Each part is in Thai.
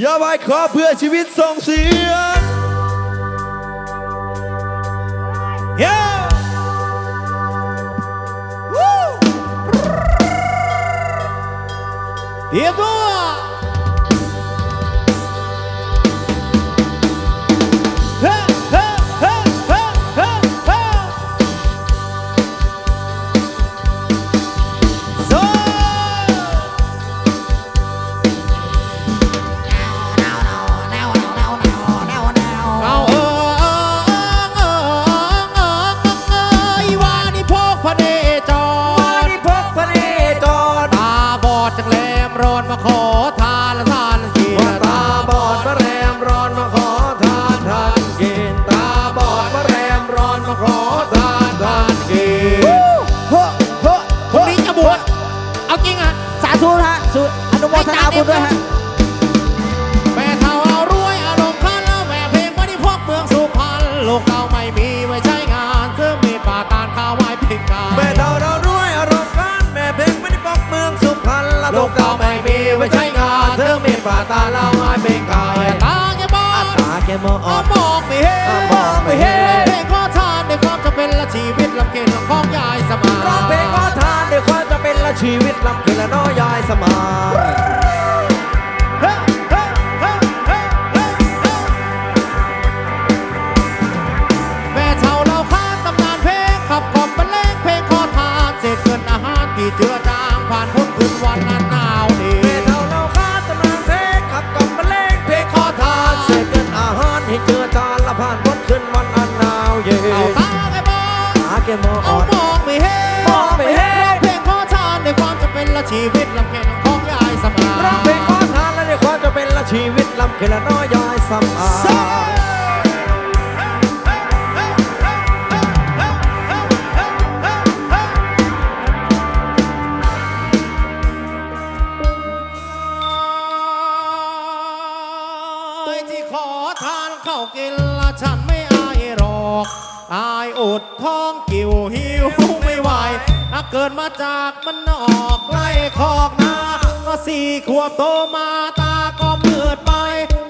อย่าไปขอเพื่อชีวิตส่งเสียง Yeah! Woo! เตรียมตัว ทานกินเฮ้อเฮ้อพรุ่งนี้จะบวชเอาจริงอะสาธุฮะสุอนุโมทนาบุญด้วยฮะแม่เท่าเอารวยอารมณ์ขันแล้วแม่เพลงวันนี้พวกเมืองสุพรรณโลกเราไม่มีไว้ใช้งานเสื้อมีป่าตาลข้าวไว้พิการแม่เท่าเรารวยอารมณ์กันแม่เพลงไม่ได้บอกเมืองสุพรรณโลกเราไม่มีไว้ใช้งานเธอมีป่าตาลเราไม่เป็นกายตาแกบอดตาแกมองอ่ออานมองไม่เห็นอ่ามองไม่เห็น ชีวิตลำเค็ญของยายสมาร้องเพลงขอทานด้วยความจะเป็นและชีวิตลำเกินและน้อยยายสมาน ค็ญละน้อยยายสมานที่ขอทานเข้ากินละฉันไม่อายหรอกอายอดท้องกิ่วหิวไม่ไหวถ้าเกิดมาจากมันนอกไล่คอกนาก็สี่ขวบโตมาตาก็มืดไป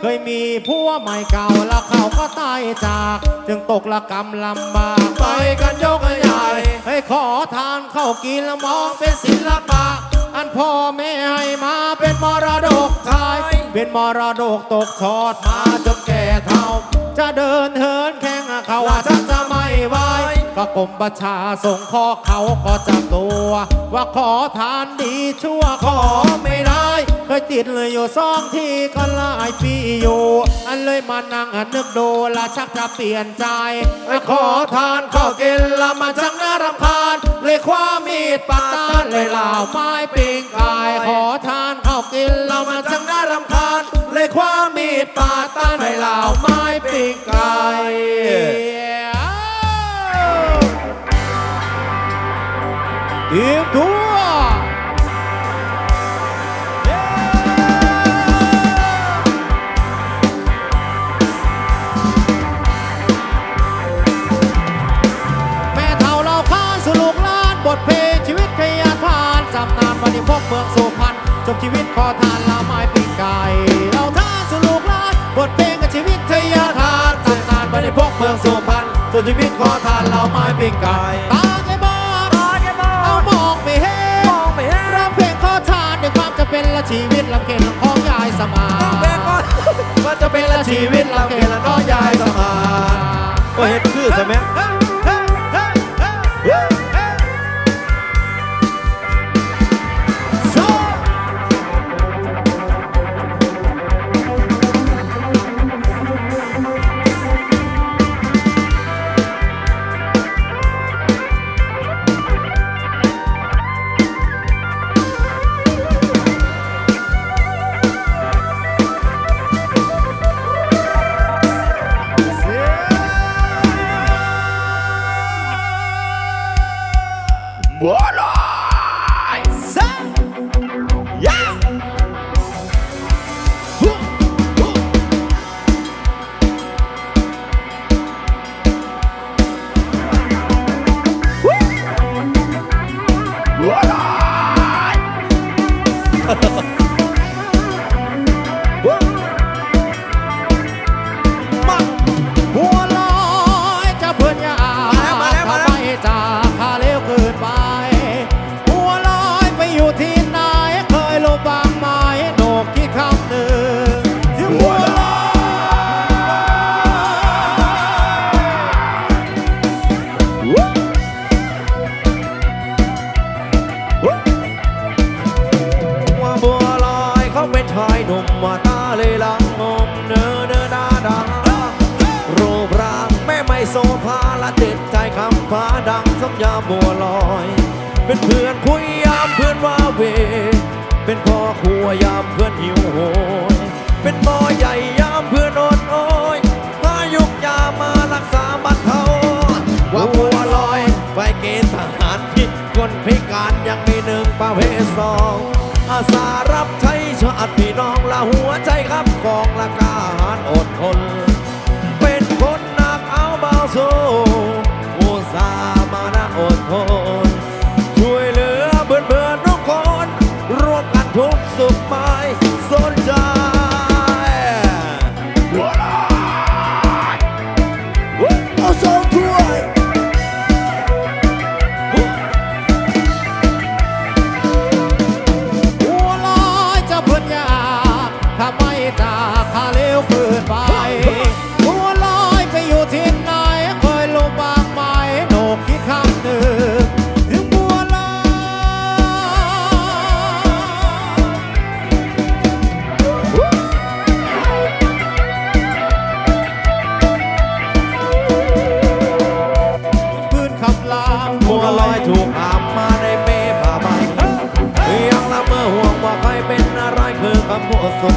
เคยมีผัวใหม่เก่าแล้วเขาก็ตายจาก จึงตกละกรรมลำบากไปกันยกใหญ่ให้ขอทานเข้ากินแล้วมองเป็นศิลปะ อันพ่อแม่ให้มาเป็นมรดกไทยเป็นมรดกตกทอดมาจนแก่เท่า จะเดินเหินแค่ เขาว่าฉันจะไม่ไหวก็กรมประชาส่งข้อเขาก็จับตัว ว่าขอทานดีชั่วขอไม่ได้เคยติดเลยอยู่สองที่ก็หลายปีอยู่อันเลยมานั่งนึกดูละชักจะเปลี่ยนใจขอทานข้อกินละมันจังน่ารำคาญเลยคว้ามีดปัดตานเลยเหล่าไม้ปิงกายขอทานข้าวกิน ตาดตานเลยเหล่าไม้ปีกไก่เตรียมตัว ขอทานละไม้ปีกไก่ตาแกบอดตาแกมองเอามองไม่เห็นมองไม่เห็นร้องเพลงขอทานด้วยความจะเป็นและชีวิตลำเค็ญของยายสมาร้องเพลงขอว่าจะเป็นละชีวิตลำเค็ญละน้อยยายสมานโอ้เฮ็ดคือใช่ไหม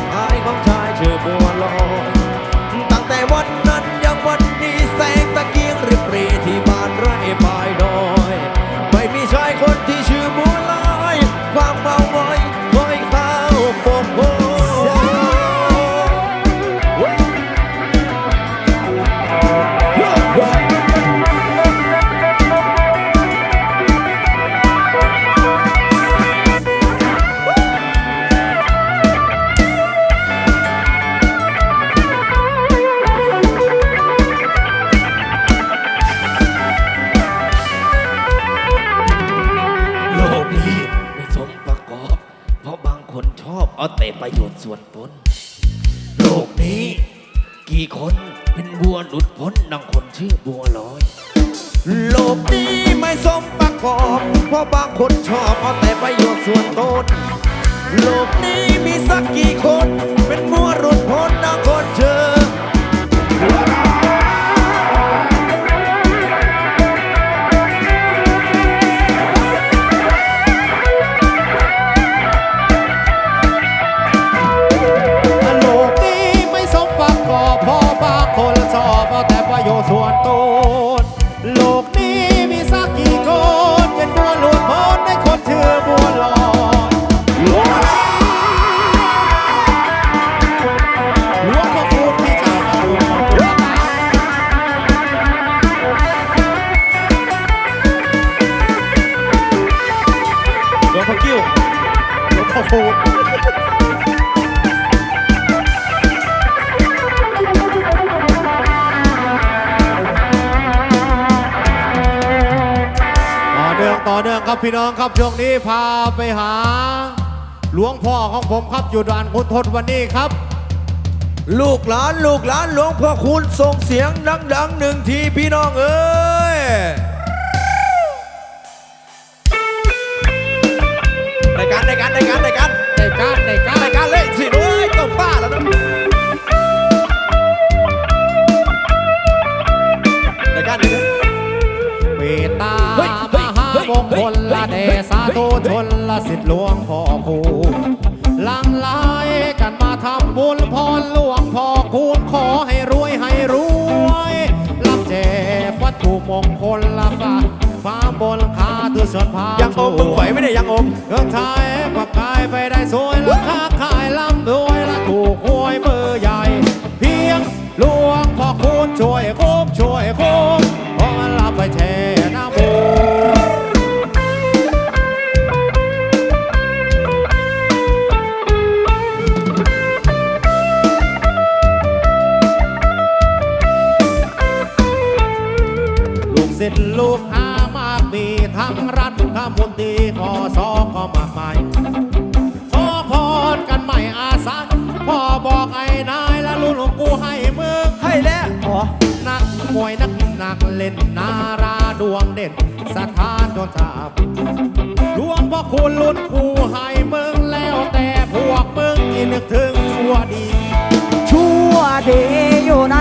ำพูดสุ นี้ไม่สมประกอบเพราะบางคนชอบเอาแต่ประโยชน์ส่วนตนโลกนี้มีสักกี่คน เป็นมัวรุดพ้นนะคนเชอ ครับพี่น้องครับช่วงนี้พาไปหา หลวงพ่อของผมครับอยู่ด่านคุณทศวันนี้ครับ ลูกหลานลูกหลานหลวงพ่อคุณส่งเสียงดังๆหนึ่งทีพี่น้องเอ้ย เดสาธุชนละสิทธิหลวงพ่อคูณหลังไหลกันมาทำบุญพรหลวงพ่อคูณขอให้รวยให้รวยรับแจกวัตถุมงคลละฟ้าฟ้าบนคาตุส่วนพายังอมมึงไหวไหมเนี่ยยังอมเครื่องใช้ปักกายไปได้สวยราคาขายลำรวยและถูกหวยเบอร์ใหญ่ เพียงหลวงพ่อคูณช่วยคุ้มช่วยคุ้มขอรับไปแช่น้ มากมายขอพรกันใหม่อาสาพ่อบอกไอ้นายและลูกหลวงกูให้มึงให้แล้วนักมวยนักนักเล่นนาราดวงเด่นสถานโดนจับหลวงพ่อคุณลุ้นกูให้มึงแล้วแต่พวกมึงที่นึกถึงชั่วดี ชั่วดีอยู่ใน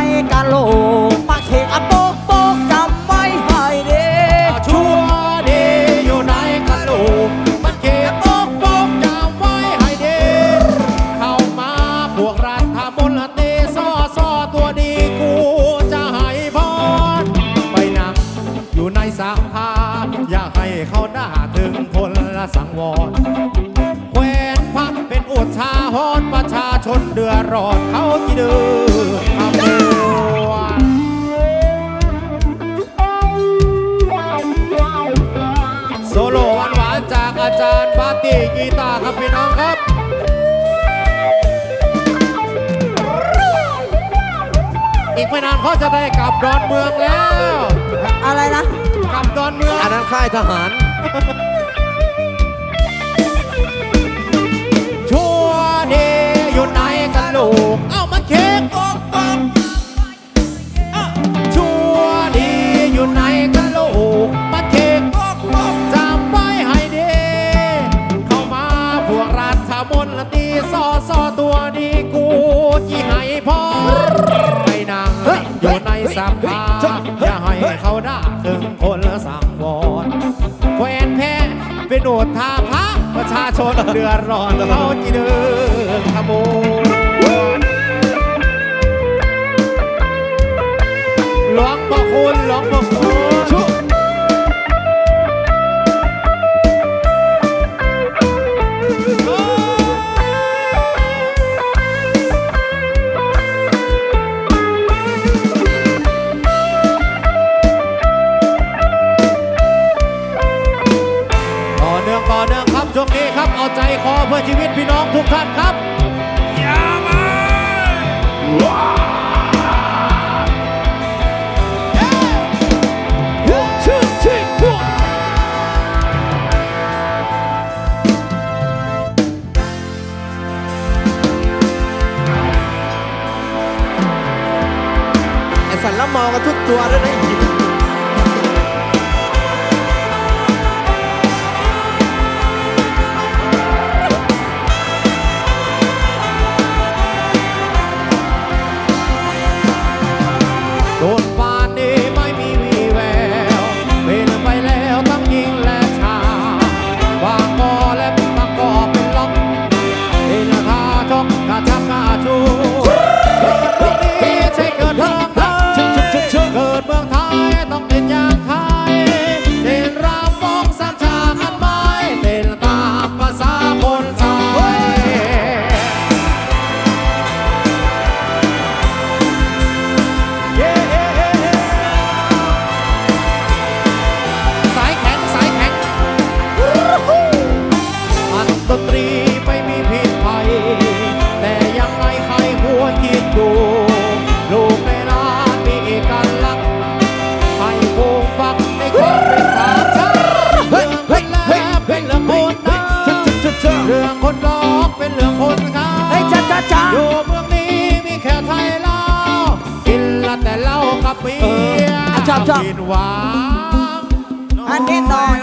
อดเขาที่เดิวโซหวานจากอาจารย์ปาตีกีตาร์ครับพี่น้องครับอีกไม่นานเขาจะได้กลับดอนเมืองแล้ว อะไรนะ กลับดอนเมืองอันนั้นค่ายทหาร คนสังวรแควนแพ้ไปโอดท่าพระประชาชนเดือดร้อนเขาจีเดินขบวนหลวงพ่อคุณหลวงพ่อคุณ ชอบกินหวานอันนี้หน่อย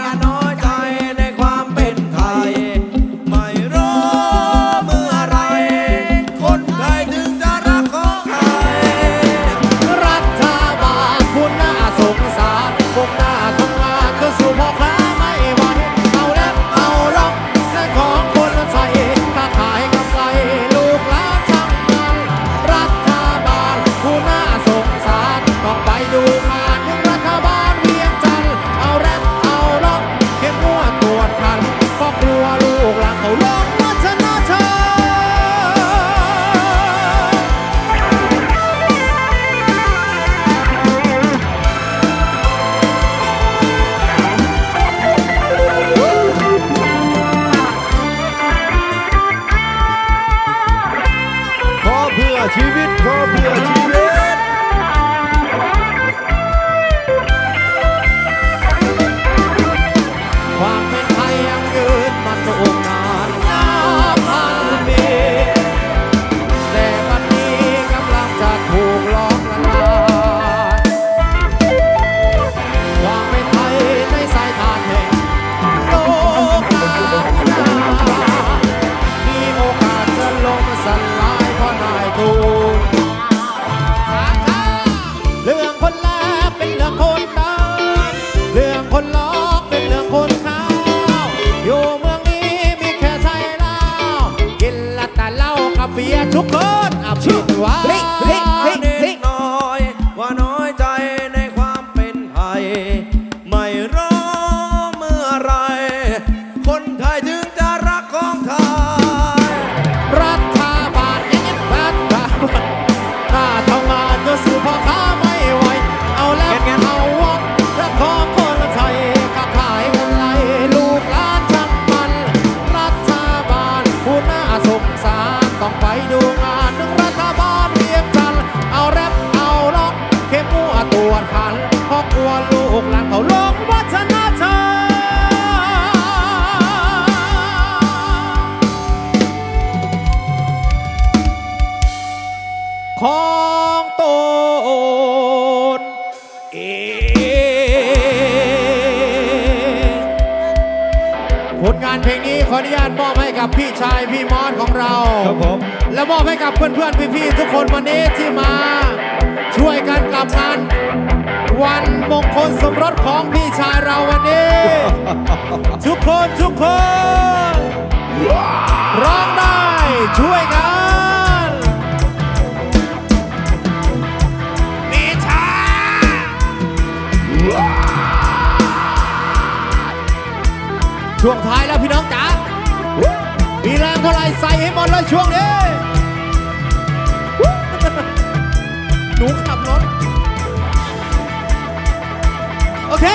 เปียทุกคนอาบชิดว่าานเพลงนี้ขออนุญาตมอบให้กับพี่ชายพี่มอสของเราครับผมและมอบให้กับเพื่อนๆพี่ๆทุกคนวันนี้ที่มา ช่วยกันกลับงานวันมงคลสมรสของพี่ชายเราวันนี้ ทุกคนทุกคนร้องได้ช่วยกัน ช่วงท้ายแล้วพี่น้องจ๋ามีแรงเท่าไรใส่ให้หมดเลยช่วงนี้ หนูขับรถ โอเค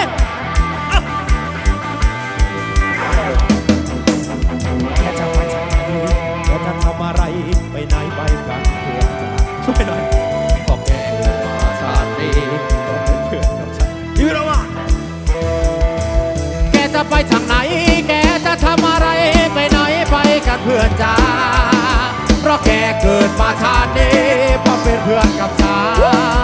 จะทำอะไรไปไหนไปกันเพื่อช่วยหน่อย เกิดมาชาตินี้เพราะเป็นเพื่อนกับชา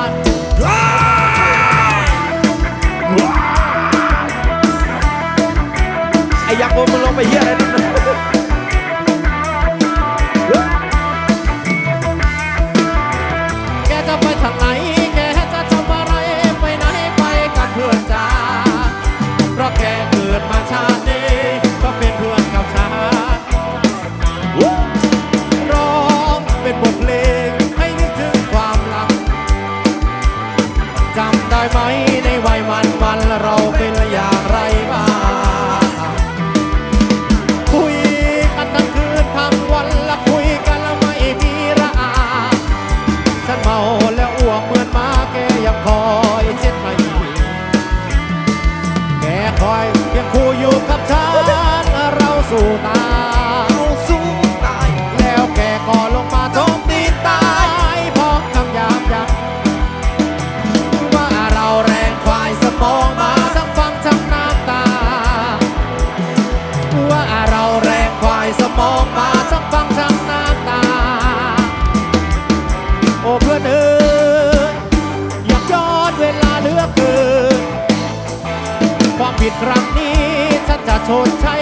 เราเป็นอย่าง so tight.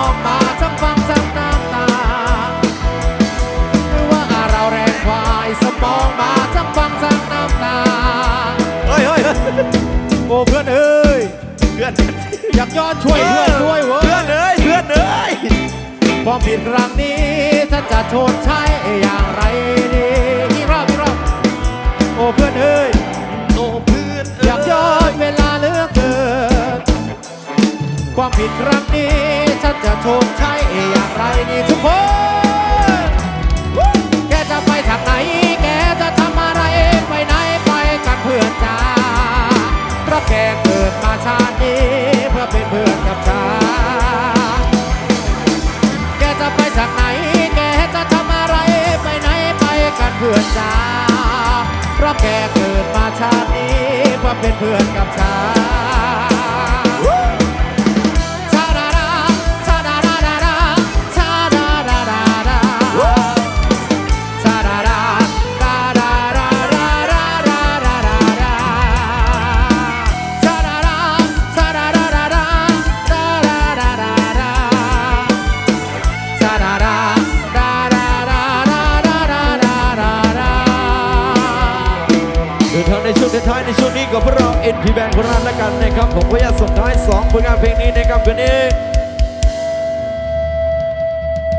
องมาทั้งฟังทั้งน้ำตาไม่ว่าเราแรงควายสมองมาทั้งฟังทั้งน้ำตาเฮ้ยเฮ้ยเพื่อนเอ้ยเพื่อนอยากย้อนช่วยเพื่อนด้วยเว้ยเพื่อนเอ้ยเพื่อนเอ้ยความผิดครั้งนี้ถ้าจะโทษใช้อย่างไรดี ความผิดครั้งนี้ ฉันจะชดใช้อย่างไรนี่ทุกคน แกจะไปทางไหน แกจะทำอะไรไปไหนไปกันเพื่อนจ้าเพราะแกเกิดมาชาตินี้เพื่อเป็นเพื่อนกับฉันแกจะไปทางไหน แกจะทำอะไรไปไหนไปกันเพื่อนจ้าเพราะแกเกิดมาชาตินี้เพื่อเป็นเพื่อนกับฉัน กับพวกเราเอ็นพีแบนคนนั้นละกันนะครับ ผมก็อยากส่งท้าย2ผลงานเพลงนี้นะครับคืนนี้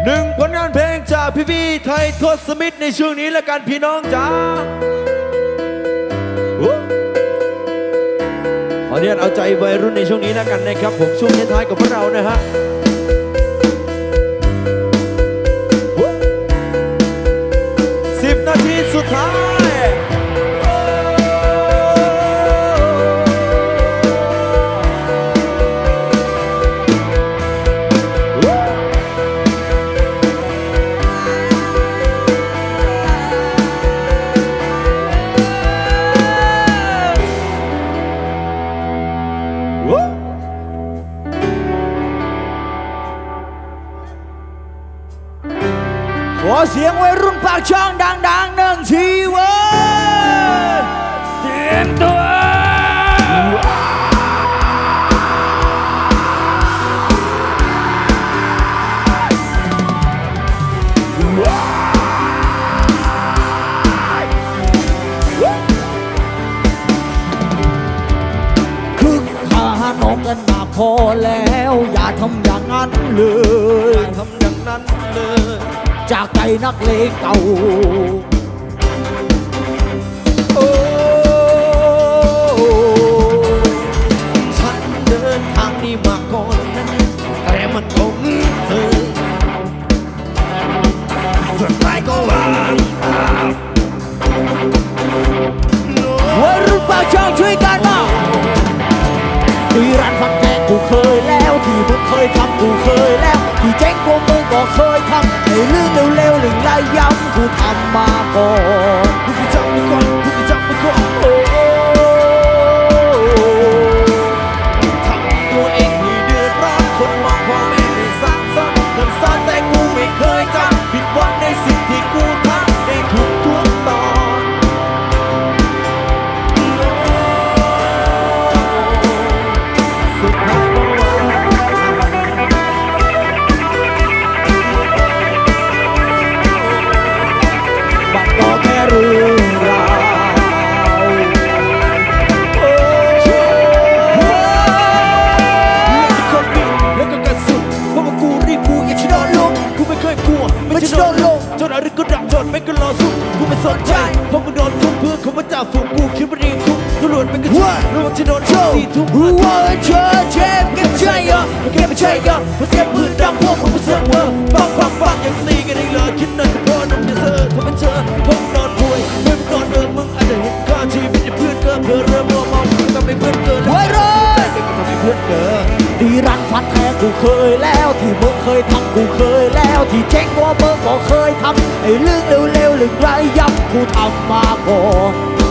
หนึ่งผลงานเพลงจากพี่พี่ไทยทศมิตรในช่วงนี้ละกันพี่น้องจ๋าขออนุญาตเอาใจวัยรุ่นในช่วงนี้ละกันนะครับ ผมช่วงท้ายๆกับพวกเรานะฮะสิบนาทีสุดท้าย เสียงวัยรุ่นปากช่องดังๆหนึ่งทีเว้ยเตรียมตัวคึกขานองกันมาพอแล้ว อย่าทำอย่างนั้นเลยทำอย่างนั้นเลย จากใจนักเลงเก่า เรื่องเร็วๆหรื่งระยำกูทำมาก่อน กูเคยแล้วที่มึงเคยทำกูเคยแล้วที่เจ๊งว่ามึงก็เคยทำไอ้เรื่องเร็วๆหรือไรย้ำกูทำมาก่อน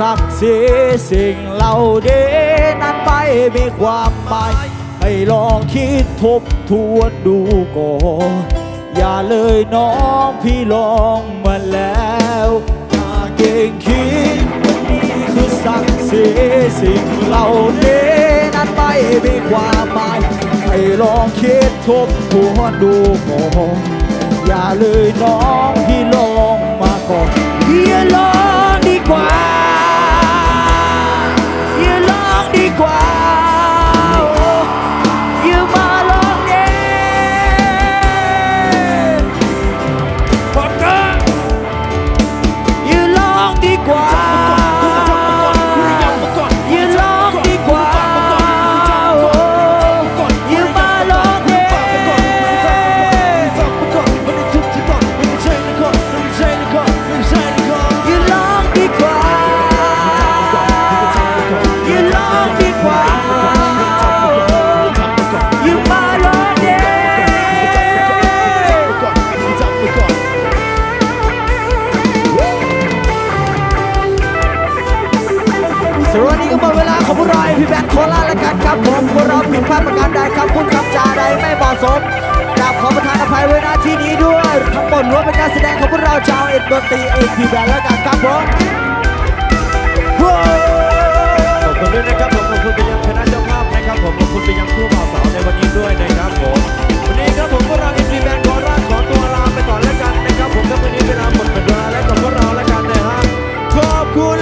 ศักดิ์ศรีสิ่งเหล่านี้นั้นไม่มีความหมายให้ลองคิดทบทวนดูก่อนอย่าเลยน้องพี่ลองมาแล้วอย่าเก่งคิดวันนี้คือสักดิ์ศรีสิ่งเหล่านี้นั้นไม่มีความหมายให้ลองคิดทบทวนดูก่อนอย่าเลยน้องพี่ลองมาก่อนอย่าลองดีกว่า อ งของพวกเราชาวเอ็ดดนตรตีเอ็ดดีแบนแล้วกันครับผมขอบคุณด้วยนะครับผมขอบคุณไปยังคณะเจ้าภาพนะครับผมขอบคุณไปยังผู้บ่าวสาวในวันนี้ด้วยนะครับผมวันนี้ครับผมพวกเราเอ็ดดีแบนขอร่างขอตัวลาไปก่อนแล้วกันนะครับผมครัวันนี้เวลาหมดหมดเวลาแล้วกับพวกเราแล้วกันนะฮะขอบคุณ